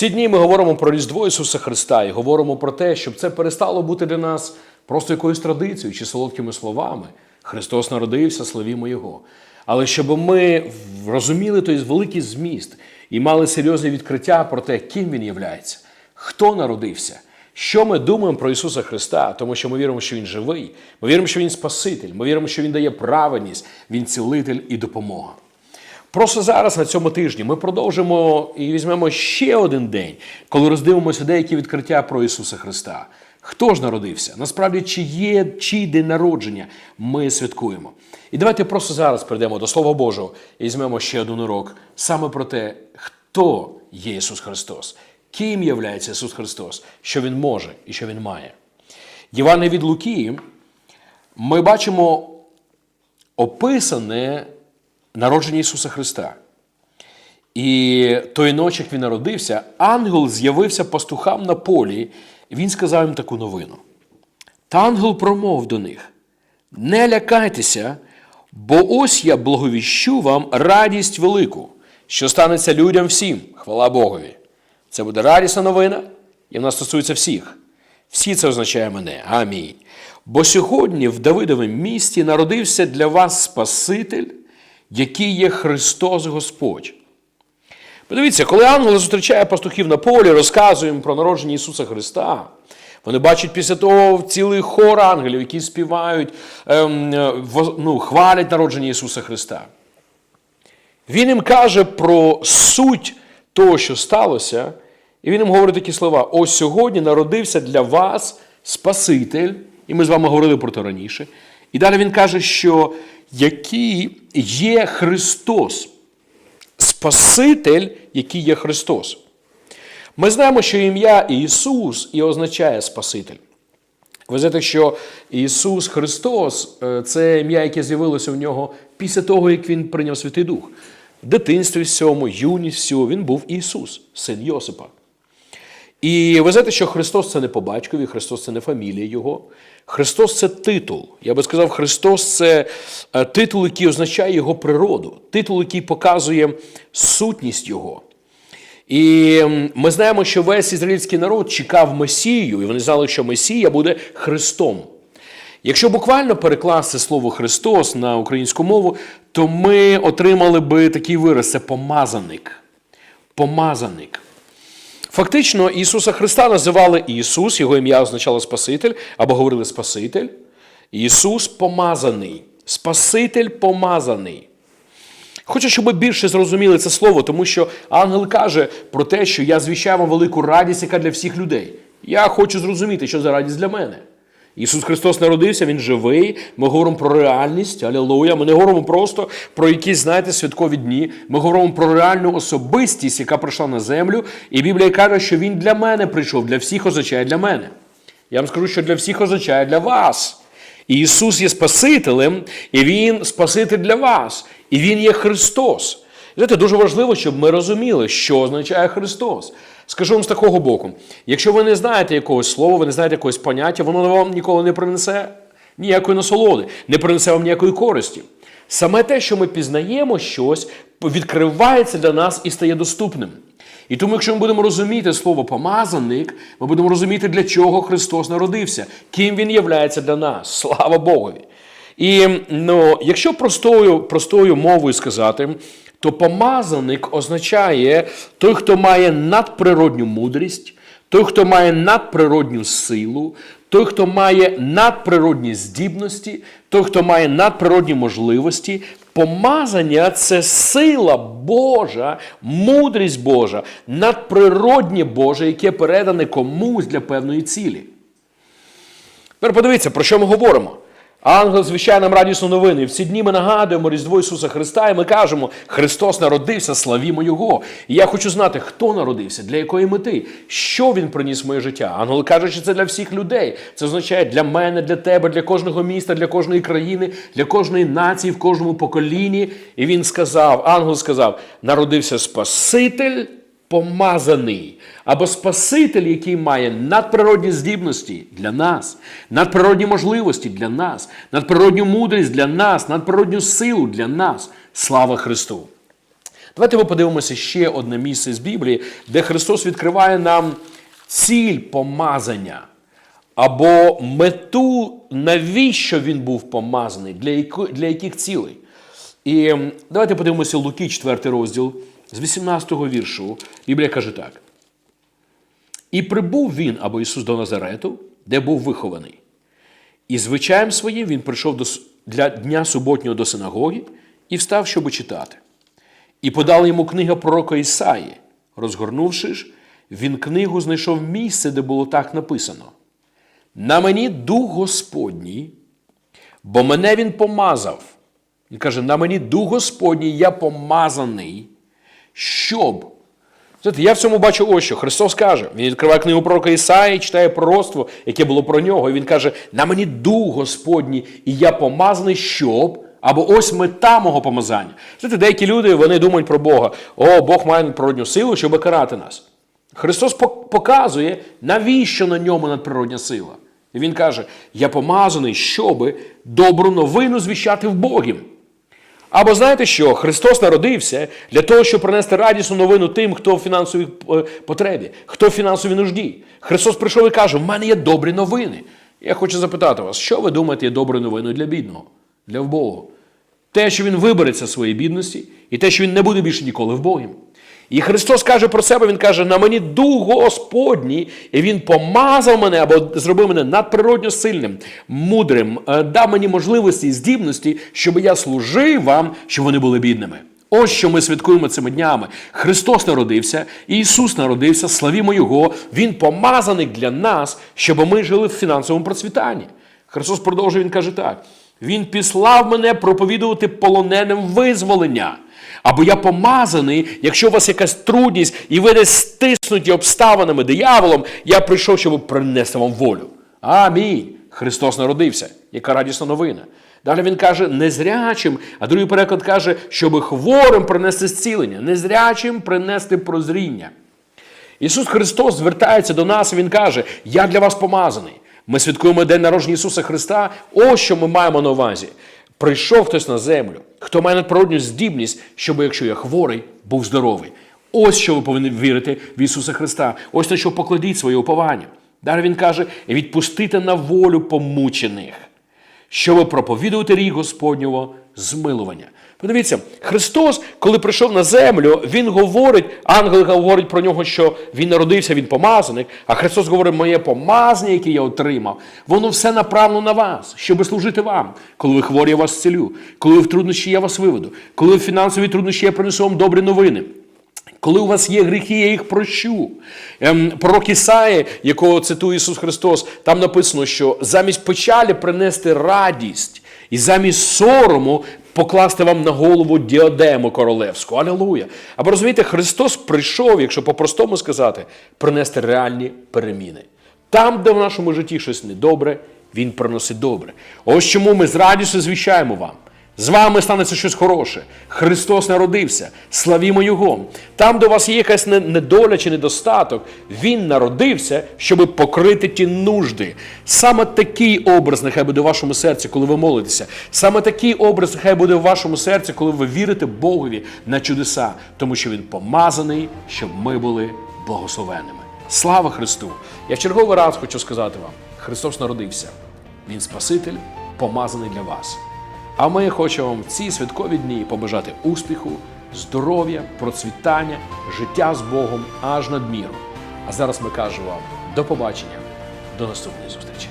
Ці дні ми говоримо про Різдво Ісуса Христа і говоримо про те, щоб це перестало бути для нас просто якоюсь традицією чи солодкими словами. Христос народився, славімо Його. Але щоб ми розуміли той великий зміст і мали серйозне відкриття про те, ким Він являється, хто народився, що ми думаємо про Ісуса Христа, тому що ми віримо, що Він живий, ми віримо, що Він Спаситель, ми віримо, що Він дає праведність, Він цілитель і допомога. Просто зараз на цьому тижні ми продовжимо і візьмемо ще один день, коли роздивимося деякі відкриття про Ісуса Христа. Хто ж народився? Насправді, чи є чий день народження ми святкуємо? І давайте просто зараз перейдемо до Слова Божого і візьмемо ще один урок саме про те, хто є Ісус Христос, ким являється Ісус Христос, що Він може і що Він має. Євангелія від Луки ми бачимо описане народження Ісуса Христа. І тої ночі, як він народився, ангел з'явився пастухам на полі, і він сказав їм таку новину. Та ангел промов до них: Не лякайтеся, бо ось я благовіщу вам радість велику, що станеться людям всім, хвала Богові. Це буде радісна новина, і вона стосується всіх. Всі це означає мене. Амінь. Бо сьогодні в Давидовому місті народився для вас Спаситель, який є Христос Господь. Подивіться, коли ангел зустрічає пастухів на полі, розказує їм про народження Ісуса Христа. Вони бачать після того цілий хор ангелів, які співають, ем, е, ну, хвалять народження Ісуса Христа. Він їм каже про суть того, що сталося, і він їм говорить такі слова: ось сьогодні народився для вас Спаситель, і ми з вами говорили про це раніше. І далі він каже, що який є Христос, Спаситель, який є Христос. Ми знаємо, що ім'я Ісус і означає Спаситель. Ви знаєте, що Ісус Христос е, це ім'я, яке з'явилося в нього після того, як Він прийняв Святий Дух. В дитинстві всьому, юність всього, Він був Ісус, син Йосипа. І ви знаєте, що Христос це не по батькові, Христос це не фамілія Його. Христос це титул. Я би сказав, Христос це е, титул, який означає Його природу, титул, який показує сутність Його. І ми знаємо, що весь ізраїльський народ чекав Месію, і вони знали, що Месія буде Христом. Якщо буквально перекласти слово Христос на українську мову, то ми отримали би такий вираз це помазаник. Помазаник. Фактично, Ісуса Христа називали Ісус, його ім'я означало Спаситель, або говорили Спаситель. Ісус помазаний. Спаситель помазаний. Хочу, щоб ми більше зрозуміли це слово, тому що ангел каже про те, що я звіщаю вам велику радість, яка для всіх людей. Я хочу зрозуміти, що за радість для мене. Ісус Христос народився, Він живий. Ми говоримо про реальність, алілуя. Ми не говоримо просто про якісь, знаєте, святкові дні. Ми говоримо про реальну особистість, яка прийшла на землю. І Біблія каже, що Він для мене прийшов, для всіх означає для мене. Я вам скажу, що для всіх означає для вас. І Ісус є Спасителем, і Він Спаситель для вас. І Він є Христос. Знаєте, дуже важливо, щоб ми розуміли, що означає Христос. Скажу вам з такого боку: якщо ви не знаєте якогось слова, ви не знаєте якогось поняття, воно вам ніколи не принесе ніякої насолоди, не принесе вам ніякої користі. Саме те, що ми пізнаємо щось, відкривається для нас і стає доступним. І тому, якщо ми будемо розуміти слово помазаник, ми будемо розуміти, для чого Христос народився, ким Він являється для нас. Слава Богові! І ну, якщо простою, простою мовою сказати, то помазаник означає той, хто має надприродню мудрість, той, хто має надприродню силу, той, хто має надприродні здібності, той, хто має надприродні можливості. Помазання це сила Божа, мудрість Божа, надприроднє Боже, яке передане комусь для певної цілі. Тепер подивіться, про що ми говоримо. Ангел звіщає нам радісну новину. І в ці дні ми нагадуємо Різдво Ісуса Христа, і ми кажемо, Христос народився, славімо Його. І я хочу знати, хто народився, для якої мети, що Він приніс в моє життя. Ангел каже, що це для всіх людей. Це означає для мене, для тебе, для кожного міста, для кожної країни, для кожної нації, в кожному поколінні. І він сказав, ангел сказав: народився Спаситель помазаний, або Спаситель, який має надприродні здібності для нас, надприродні можливості для нас, надприродню мудрість для нас, надприродню силу для нас. Слава Христу! Давайте ми подивимося ще одне місце з Біблії, де Христос відкриває нам ціль помазання або мету, навіщо він був помазаний, для, яких цілей. І давайте подивимося Луки, 4 розділ, з 18-го віршу. Біблія каже так. І прибув він або Ісус до Назарету, де був вихований. І звичаєм своїм він прийшов до, для дня суботнього до синагоги і встав, щоб читати. І подали йому книга пророка Ісаї. Розгорнувши ж, він книгу знайшов місце, де було так написано: На мені дух Господній, бо мене він помазав. Він каже: на мені дух Господній, я помазаний, щоб. Знаєте, я в цьому бачу ось що. Христос каже, він відкриває книгу пророка Ісаї, читає пророцтво, яке було про нього. І він каже: на мені дух Господній, і я помазаний, щоб. Або ось мета мого помазання. Знаєте, деякі люди вони думають про Бога. О, Бог має надприродню силу, щоб карати нас. Христос показує, навіщо на ньому надприродня сила. І він каже: Я помазаний, щоби добру новину звіщати в Богім. Або знаєте що? Христос народився для того, щоб принести радісну новину тим, хто в фінансовій е, потребі, хто в фінансовій нужді. Христос прийшов і каже: в мене є добрі новини. Я хочу запитати вас, що ви думаєте є доброю новиною для бідного, для вбогого? Те, що він вибереться з своєї бідності, і те, що він не буде більше ніколи вбогим. І Христос каже про себе: Він каже: на мені дух Господній, і Він помазав мене або зробив мене надприродньо сильним, мудрим, е, дав мені можливості і здібності, щоб я служив вам, щоб вони були бідними. Ось що ми святкуємо цими днями. Христос народився, Ісус народився, славімо Його. Він помазаний для нас, щоб ми жили в фінансовому процвітанні. Христос продовжує, Він каже так: Він післав мене проповідувати полоненим визволення. Або я помазаний, якщо у вас якась трудність, і ви десь стиснуті обставинами дияволом, я прийшов, щоб принести вам волю. Амінь. Христос народився. Яка радісна новина. Далі він каже незрячим, а другий переклад каже, щоб хворим принести зцілення, незрячим принести прозріння. Ісус Христос звертається до нас і Він каже: Я для вас помазаний. Ми святкуємо День народження Ісуса Христа. Ось що ми маємо на увазі. Прийшов хтось на землю, хто має надприродню здібність, щоб, якщо я хворий, був здоровий. Ось що ви повинні вірити в Ісуса Христа. Ось на що покладіть своє уповання. Далі Він каже: відпустити на волю помучених щоб проповідувати рік Господнього змилування. Подивіться, Христос, коли прийшов на землю, Він говорить, ангел говорить про нього, що він народився, він помазаник, а Христос говорить, моє помазання, яке я отримав, воно все направлено на вас, щоб служити вам. Коли ви хворі, я вас зцілю, коли ви в труднощі, я вас виведу, коли ви в фінансові труднощі, я принесу вам добрі новини. Коли у вас є гріхи, я їх прощу. Ем, пророк Ісаї, якого цитує Ісус Христос, там написано, що замість печалі принести радість, і замість сорому покласти вам на голову діадему королевську. Алілуя! Або розумієте, Христос прийшов, якщо по-простому сказати, принести реальні переміни. Там, де в нашому житті щось недобре, Він приносить добре. Ось чому ми з радістю звіщаємо вам. З вами станеться щось хороше. Христос народився. Славімо Його. Там, де у вас є якась недоля чи недостаток, Він народився, щоб покрити ті нужди. Саме такий образ нехай буде в вашому серці, коли ви молитеся. Саме такий образ нехай буде в вашому серці, коли ви вірите Богові на чудеса, тому що Він помазаний, щоб ми були благословенними. Слава Христу! Я в черговий раз хочу сказати вам: Христос народився. Він Спаситель, помазаний для вас. А ми хочемо вам в ці святкові дні побажати успіху, здоров'я, процвітання, життя з Богом аж надміру. А зараз ми кажемо вам до побачення, до наступної зустрічі.